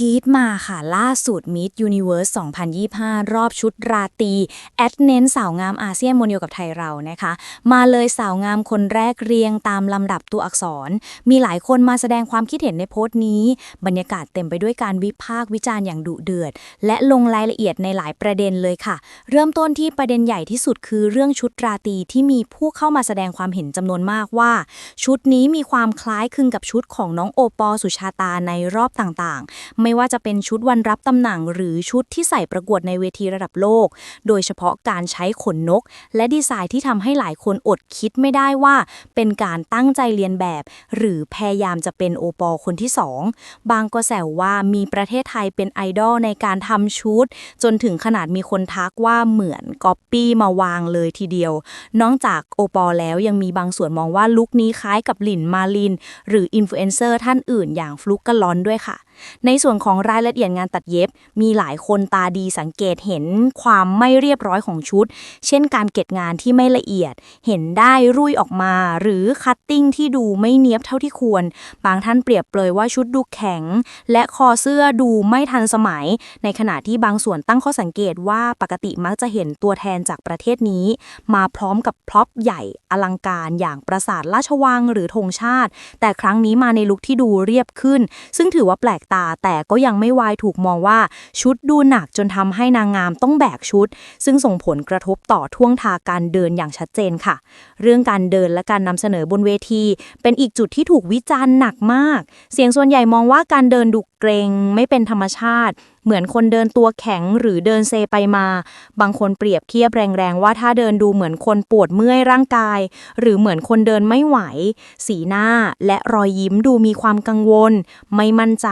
กีดมาค่ะ ล่าสุด Meet Universe 2025 รอบชุดราตรีแอดเน้นสาวงามอาเซียนโมเดลกับไทยเรานะคะ มาเลยสาวงามคนแรกเรียงตามลำดับตัวอักษร มีหลายคนมาแสดงความคิดเห็นในโพสต์นี้ บรรยากาศเต็มไปด้วยการวิพากษ์วิจารณ์อย่างดุเดือด และลงรายละเอียดในหลายประเด็นเลยค่ะ เริ่มต้นที่ประเด็นใหญ่ที่สุดคือเรื่องชุดราตรีที่มีผู้เข้ามาแสดงความเห็นจำนวนมากว่า ชุดนี้มีความคล้ายคลึงกับชุดของน้องโอปอล์สุชาตาในรอบต่างๆไม่ว่าจะเป็นชุดวันรับตำแหน่งหรือชุดที่ใส่ประกวดในเวทีระดับโลก โดยเฉพาะการใช้ขนนก และดีไซน์ที่ทำให้หลายคนอดคิดไม่ได้ว่า เป็นการตั้งใจเรียนแบบ หรือพยายามจะเป็นโอปอลคนที่สองบางก็แซวว่ามีประเทศไทยเป็นไอดอลในการทำชุด จนถึงขนาดมีคนทักว่าเหมือนก๊อปปี้มาวางเลยทีเดียวนอกจากโอปอลแล้วยังมีบางส่วนมองว่าลุคนี้คล้ายกับหลินมาลิน หรืออินฟลูเอนเซอร์ท่านอื่นอย่างฟลุกกะลอนด้วยค่ะ ในส่วนของรายละเอียดงานตัดเย็บ มีหลายคนตาดีสังเกตเห็นความไม่เรียบร้อยของชุด เช่นการเก็บงานที่ไม่ละเอียด เห็นได้รุ่ยออกมา หรือคัตติ้งที่ดูไม่เนียบเท่าที่ควร บางท่านเปรียบเปรยว่าชุดดูแข็ง และคอเสื้อดูไม่ทันสมัย ในขณะที่บางส่วนตั้งข้อสังเกตว่าปกติมักจะเห็นตัวแทนจากประเทศนี้ มาพร้อมกับพร็อพใหญ่อลังการอย่างปราสาทราชวังหรือธงชาติ แต่ครั้งนี้มาในลุคที่ดูเรียบขึ้น ซึ่งถือว่าแปลกตา แต่ก็ยังไม่วายถูกมองว่าชุดดูหนักจนทำให้นางงามต้องแบกชุด ซึ่งส่งผลกระทบต่อท่วงทาการเดินอย่างชัดเจนค่ะ เรื่องการเดินและการนำเสนอบนเวที เป็นอีกจุดที่ถูกวิจารณ์หนักมาก เสียงส่วนใหญ่มองว่าการเดินดุเกรงไม่เป็นธรรมชาติ เหมือนคนเดินตัวแข็งหรือเดินเซไปมา บางคนเปรียบเทียบแรงๆว่าถ้าเดินดูเหมือนคนปวดเมื่อยร่างกาย หรือเหมือนคนเดินไม่ไหว สีหน้าและรอยยิ้มดูมีความกังวล ไม่มั่นใจ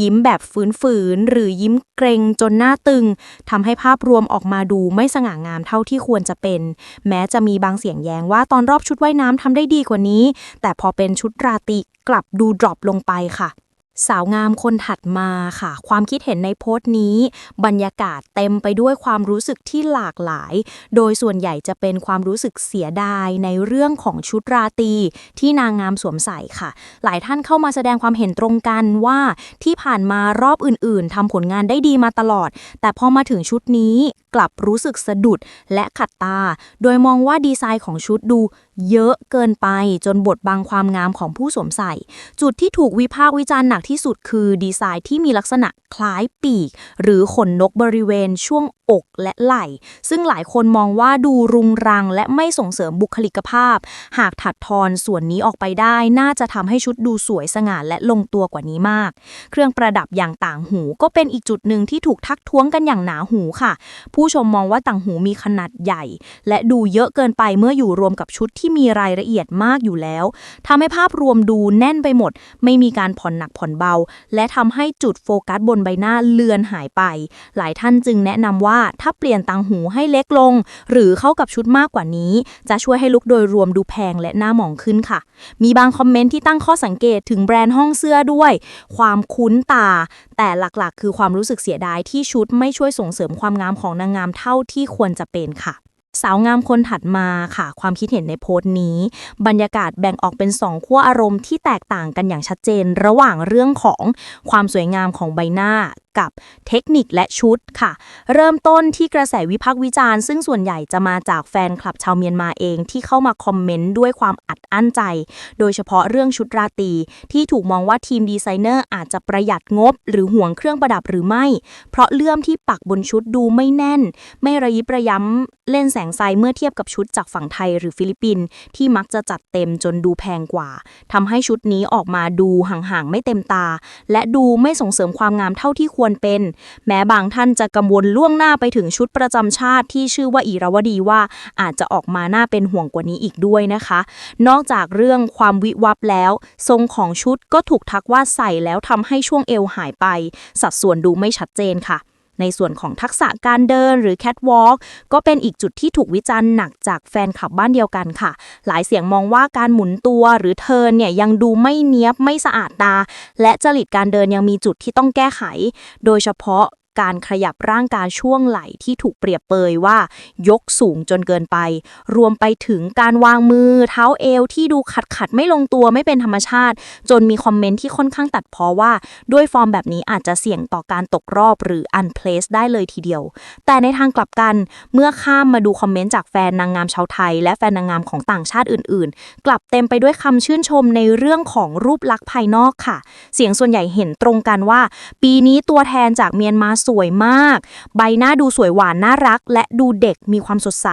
ยิ้มแบบฝืนๆหรือยิ้มเกรงจนหน้าตึงทำให้ภาพรวมออกมาดูไม่สง่างามเท่าที่ควรจะเป็น แม้จะมีบางเสียงแย้งว่าตอนรอบชุดว่ายน้ำทำได้ดีกว่านี้ แต่พอเป็นชุดราตรีกลับดูดรอปลงไปค่ะ สาวงามคนถัดมาค่ะ ความคิดเห็นในโพสต์นี้ บรรยากาศเต็มไปด้วยความรู้สึกที่หลากหลาย โดยส่วนใหญ่จะเป็นความรู้สึกเสียดายในเรื่องของชุดราตรีที่นางงามสวมใส่ค่ะ หลายท่านเข้ามาแสดงความเห็นตรงกันว่าที่ผ่านมารอบอื่นๆทำผลงานได้ดีมาตลอด แต่พอมาถึงชุดนี้กลับรู้สึกสะดุดและขัดตา โดยมองว่าดีไซน์ของชุดดู เยอะเกินไปจนบดบังความงามของผู้สวมใส่ จุดที่ถูกวิพากษ์วิจารณ์หนักที่สุดคือดีไซน์ที่มีลักษณะคล้ายปีก หรือขนนกบริเวณช่วงอกและไหล่ ซึ่งหลายคนมองว่าดูรุงรังและไม่ส่งเสริมบุคลิกภาพ หากถัดทอนส่วนนี้ออกไปได้ น่าจะทำให้ชุดดูสวยสง่าและลงตัวกว่านี้มาก เครื่องประดับอย่างต่างหูก็เป็นอีกจุดหนึ่งที่ถูกทักท้วงกันอย่างหนาหูค่ะ ผู้ชมมองว่าต่างหูมีขนาดใหญ่ และดูเยอะเกินไปเมื่ออยู่รวมกับชุดที่ที่มีรายละเอียดมากอยู่แล้วทำให้ภาพรวมดูแน่นไปหมด ไม่มีการผ่อนหนักผ่อนเบา และทำให้จุดโฟกัสบนใบหน้าเลือนหายไป หลายท่านจึงแนะนำว่าถ้าเปลี่ยนต่างหูให้เล็กลง หรือเข้ากับชุดมากกว่านี้ จะช่วยให้ลุคโดยรวมดูแพงและหน้าหมองขึ้นค่ะ มีบางคอมเมนต์ที่ตั้งข้อสังเกตถึงแบรนด์ห้องเสื้อด้วย ความคุ้นตา แต่หลักๆ คือความรู้สึกเสียดายที่ชุดไม่ช่วยส่งเสริมความงามของนางงามเท่าที่ควรจะเป็นค่ะ สาวงามคนถัดมาค่ะ ความคิดเห็นในโพสต์นี้ บรรยากาศแบ่งออกเป็นสองขั้วอารมณ์ที่แตกต่างกันอย่างชัดเจน ระหว่างเรื่องของความสวยงามของใบหน้า กับเทคนิคและชุดค่ะ เริ่มต้นที่กระแสวิพากษ์วิจารณ์ ซึ่งส่วนใหญ่จะมาจากแฟนคลับชาวเมียนมาเองที่เข้ามาคอมเมนต์ด้วยความอัดอั้นใจ โดยเฉพาะเรื่องชุดราตรีที่ถูกมองว่าทีมดีไซเนอร์อาจจะประหยัดงบ หรือห่วงเครื่องประดับหรือไม่ เพราะเลื่อมที่ปักบนชุดดูไม่แน่น ไม่ระยิบระย้ำเล่นแสงไฟเมื่อเทียบกับชุดจากฝั่งไทยหรือฟิลิปปินส์ที่มักจะจัดเต็มจนดูแพงกว่าทำให้ชุดนี้ออกมาดูห่างๆไม่เต็มตา และดูไม่ส่งเสริมความงามเท่าที่ควรเป็น แม้บางท่านจะกังวลล่วงหน้าไปถึงชุดประจำชาติที่ชื่อว่าอีรวดีว่าอาจจะออกมาหน้าเป็นห่วงกว่านี้อีกด้วยนะคะ นอกจากเรื่องความวิวับแล้ว ทรงของชุดก็ถูกทักว่าใส่แล้วทำให้ช่วงเอวหายไป สัดส่วนดูไม่ชัดเจนค่ะ ในส่วนของทักษะการเดินหรือ catwalk ก็เป็นอีกจุดที่ถูกวิจารณ์หนักจากแฟนคลับบ้านเดียวกันค่ะ หลายเสียงมองว่าการหมุนตัวหรือเทิร์นเนี่ยยังดูไม่เนี้ยบไม่สะอาดตา และจริตการเดินยังมีจุดที่ต้องแก้ไข โดยเฉพาะ การขยับร่างกายช่วงไหล่ที่ถูกเปรียบเปยว่า ยกสูงจนเกินไป รวมไปถึงการวางมือเท้าเอวที่ดูขัดขัดไม่ลงตัวไม่เป็นธรรมชาติ จนมีคอมเมนต์ที่ค่อนข้างตัดเพอว่า ด้วยฟอร์มแบบนี้อาจจะเสี่ยงต่อการตกรอบหรือ unplace ได้เลยทีเดียว แต่ในทางกลับกันเมื่อข้ามมาดูคอมเมนต์จากแฟนนางงามชาวไทย และแฟนนางงามของต่างชาติอื่น ๆ กลับเต็มไปด้วยคำชื่นชมในเรื่องของรูปลักษณ์ภายนอกค่ะ เสียงส่วนใหญ่เห็นตรงกันว่า ปีนี้ตัวแทนจากเมียนมาสวยมาก ใบหน้าดูสวยหวานน่ารัก และดูเด็กมีความสดใส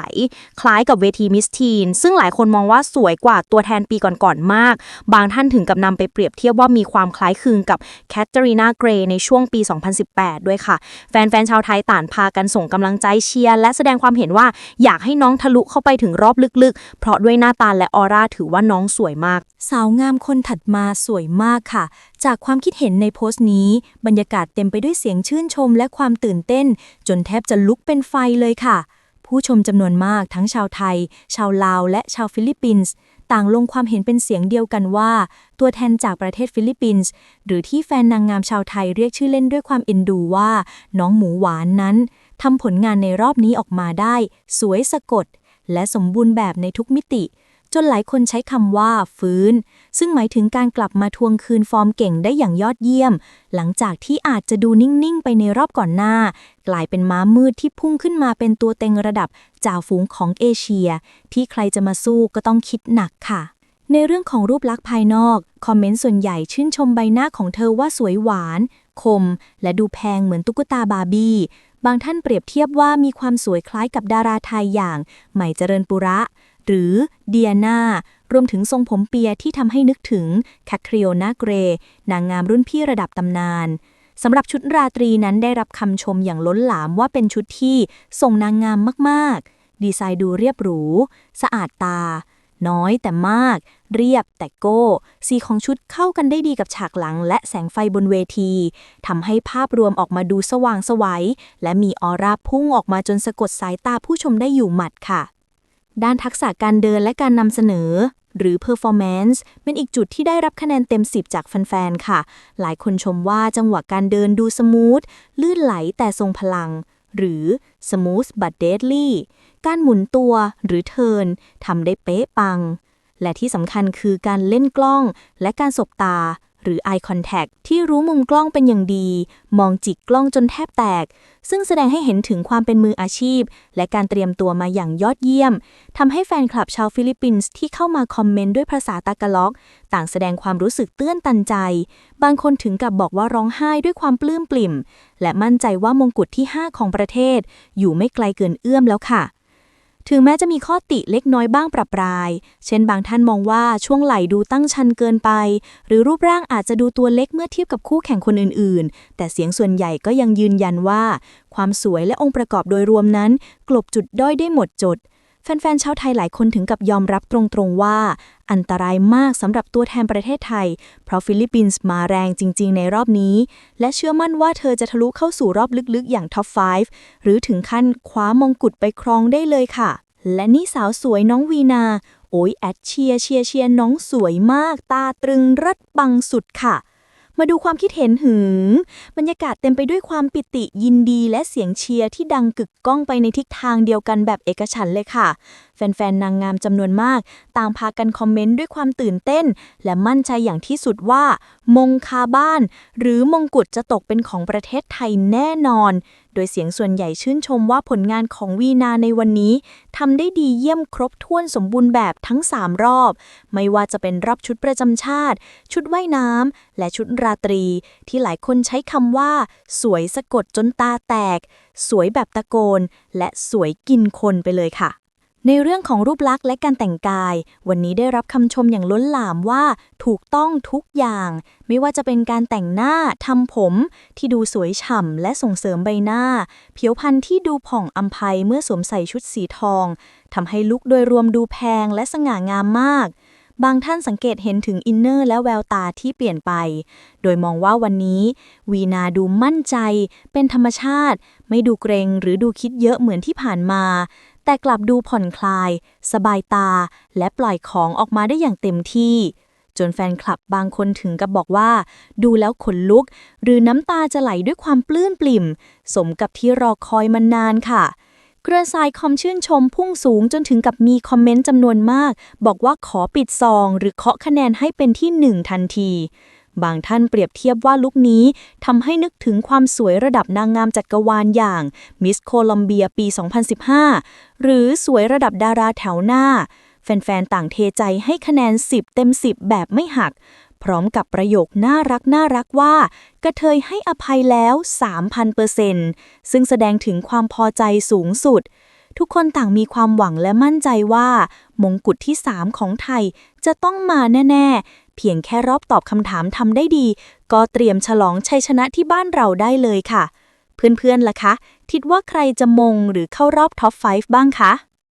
คล้ายกับเวทีมิสทีน ซึ่งหลายคนมองว่าสวยกว่าตัวแทนปีก่อนๆมาก บางท่านถึงกับนำไปเปรียบเทียบว่ามีความคล้ายคลึงกับแคทเธอรีนาเกรย์ในช่วงปี 2018 ด้วยค่ะ แฟนๆชาวไทยต่างพากันส่งกำลังใจเชียร์และแสดงความเห็นว่าอยากให้น้องทะลุเข้าไปถึงรอบลึกๆ เพราะด้วยหน้าตาและออร่าถือว่าน้องสวยมาก สาวงามคนถัดมาสวยมากค่ะ จากความคิดเห็นในโพสต์นี้ บรรยากาศเต็มไปด้วยเสียงชื่นชมและความตื่นเต้น จนแทบจะลุกเป็นไฟเลยค่ะ ผู้ชมจำนวนมากทั้งชาวไทย ชาวลาวและชาวฟิลิปปินส์ต่างลงความเห็นเป็นเสียงเดียวกันว่า ตัวแทนจากประเทศฟิลิปปินส์ หรือที่แฟนนางงามชาวไทยเรียกชื่อเล่นด้วยความเอ็นดูว่า น้องหมูหวานนั้นทำผลงานในรอบนี้ออกมาได้ สวยสะกด และสมบูรณ์แบบในทุกมิติ จนหลายคนใช้คำว่า ฟื้น ซึ่งหมายถึงการกลับมาทวงคืนฟอร์มเก่งได้อย่างยอดเยี่ยม หลังจากที่อาจจะดูนิ่ง ๆ ไปในรอบก่อนหน้า กลายเป็นม้ามืดที่พุ่งขึ้นมาเป็นตัวเต็งระดับจ่าฝูงของเอเชีย ที่ใครจะมาสู้ก็ต้องคิดหนักค่ะในเรื่องของรูปลักษณ์ภายนอก คอมเมนต์ส่วนใหญ่ชื่นชมใบหน้าของเธอว่าสวยหวาน คม และดูแพงเหมือนตุ๊กตาบาร์บี้ บางท่านเปรียบเทียบว่ามีความสวยคล้ายกับดาราไทยอย่าง ใหม่เจริญปุระ หรือเดียนารวมถึงทรงผมเปียที่ทำให้นึกถึงแคทริโอนาเกร นางงามรุ่นพี่ระดับตำนานสำหรับชุดราตรีนั้นได้รับคำชมอย่างล้นหลามว่าเป็นชุดที่ส่งนางงามมาก ๆ ดีไซน์ดูเรียบหรู สะอาดตา น้อยแต่มาก เรียบแต่โก้ สีของชุดเข้ากันได้ดีกับฉากหลังและแสงไฟบนเวทีทำให้ภาพรวมออกมาดูสว่างสวัยและมีออร่าพุ่งออกมาจนสะกดสายตาผู้ชมได้อยู่หมัดค่ะ ด้านทักษะการเดินและการนำเสนอ หรือ performance เป็นอีกจุดที่ได้รับคะแนนเต็ม 10 จากแฟนๆ ค่ะ หลายคนชมว่าจังหวะการเดินดูสมูท ลื่นไหลแต่ทรงพลัง หรือ smooth but deadly การหมุนตัวหรือเทิร์นทำได้เป๊ะปัง และที่สำคัญคือการเล่นกล้องและการสบตา หรือ eye contact ที่รู้มุมกล้องเป็นอย่างดี มองจิกกล้องจนแทบแตก ซึ่งแสดงให้เห็นถึงความเป็นมืออาชีพ และการเตรียมตัวมาอย่างยอดเยี่ยมทำให้แฟนคลับชาวฟิลิปปินส์ที่เข้ามาคอมเมนต์ด้วยภาษาตากาล็อก ต่างแสดงความรู้สึกเตื้นตันใจ บางคนถึงกับบอกว่าร้องไห้ด้วยความปลื้มปลิ่ม และมั่นใจว่ามงกุฎที่ 5 ของประเทศ อยู่ไม่ไกลเกินเอื้อมแล้วค่ะ ถึงแม้จะมีข้อติเล็กน้อยบ้างปรับปราย เช่นบางท่านมองว่าช่วงไหล่ดูตั้งชันเกินไป หรือรูปร่างอาจจะดูตัวเล็กเมื่อเทียบกับคู่แข่งคนอื่นๆ แต่เสียงส่วนใหญ่ก็ยังยืนยันว่า ความสวยและองค์ประกอบโดยรวมนั้น กลบจุดด้อยได้หมดจด แฟนๆชาวไทยหลายคนถึงกับยอมรับตรงๆว่า อันตรายมากสำหรับตัวแทนประเทศไทย เพราะฟิลิปปินส์มาแรงจริงๆในรอบนี้ และเชื่อมั่นว่าเธอจะทะลุเข้าสู่รอบลึกๆ อย่างท็อป 5 หรือถึงขั้นคว้ามงกุฎไปครองได้เลยค่ะ และนี่สาวสวยน้องวีนา โอ้ยแอดเชียร์เชียร์เชียร์น้องสวยมาก ตาตรึงรัดปังสุดค่ะ มาดูความคิดเห็นหึง บรรยากาศเต็มไปด้วยความปิติยินดีและเสียงเชียร์ที่ดังกึกก้องไปในทิศทางเดียวกันแบบเอกฉันเลยค่ะ แฟนๆ นางงามจำนวนมาก ต่างพากันคอมเมนต์ด้วยความตื่นเต้น และมั่นใจอย่างที่สุดว่า มงคาบ้าน หรือมงกุฎจะตกเป็นของประเทศไทยแน่นอน โดยเสียงส่วนใหญ่ชื่นชมว่าผลงานของวีนาในวันนี้ทำได้ดีเยี่ยมครบถ้วนสมบูรณ์แบบทั้ง 3 รอบ ไม่ว่าจะเป็นรอบชุดประจำชาติ ชุดว่ายน้ำและชุดราตรี ที่หลายคนใช้คำว่า สวยสะกดจนตาแตก สวยแบบตะโกน และสวยกินคนไปเลยค่ะ ในเรื่องของรูปลักษณ์และการแต่งกาย วันนี้ได้รับคำชมอย่างล้นหลามว่า ถูกต้องทุกอย่าง ไม่ว่าจะเป็นการแต่งหน้าทำผม ที่ดูสวยฉ่ำและส่งเสริมใบหน้า ผิวพรรณที่ดูผ่องอำไพเมื่อสวมใส่ชุดสีทองทำให้ลุคโดยรวมดูแพงและสง่างามมาก บางท่านสังเกตเห็นถึงอินเนอร์และแววตาที่เปลี่ยนไป โดยมองว่าวันนี้ วีนาดูมั่นใจ เป็นธรรมชาติ ไม่ดูเกรงหรือดูคิดเยอะเหมือนที่ผ่านมา แต่กลับดูผ่อนคลาย สบายตา และปล่อยของออกมาได้อย่างเต็มที่ จนแฟนคลับบางคนถึงกับบอกว่า ดูแล้วขนลุก หรือน้ำตาจะไหลด้วยความปลื้มปลิ่ม สมกับที่รอคอยมานานค่ะเครือข่ายคอมชื่นชมพุ่งสูงจนถึงกับมีคอมเมนต์จำนวนมาก บอกว่าขอปิดซองหรือเคาะคะแนนให้เป็นที่หนึ่งทันที บางท่านเปรียบเทียบว่าลุคนี้ทำให้นึกถึงความสวยระดับนางงามจักรวาลอย่างมิสโคลัมเบียปี 2015 หรือสวยระดับดาราแถวหน้า แฟนๆ ต่างเทใจให้คะแนน 10 เต็ม 10 แบบไม่หัก พร้อมกับประโยคน่ารักน่ารักว่า กระเทยให้อภัยแล้ว 3,000%ซึ่งแสดงถึงความพอใจสูงสุดทุกคนต่างมีความหวังและมั่นใจว่า มงกุฎที่ 3 ของไทยจะต้องมาแน่ๆ เพียงแค่รอบตอบคำถามทำได้ดี ก็เตรียมฉลองชัยชนะที่บ้านเราได้เลยค่ะ เพื่อนๆล่ะคะ คิดว่าใครจะมงหรือเข้ารอบท็อป 5 บ้างคะ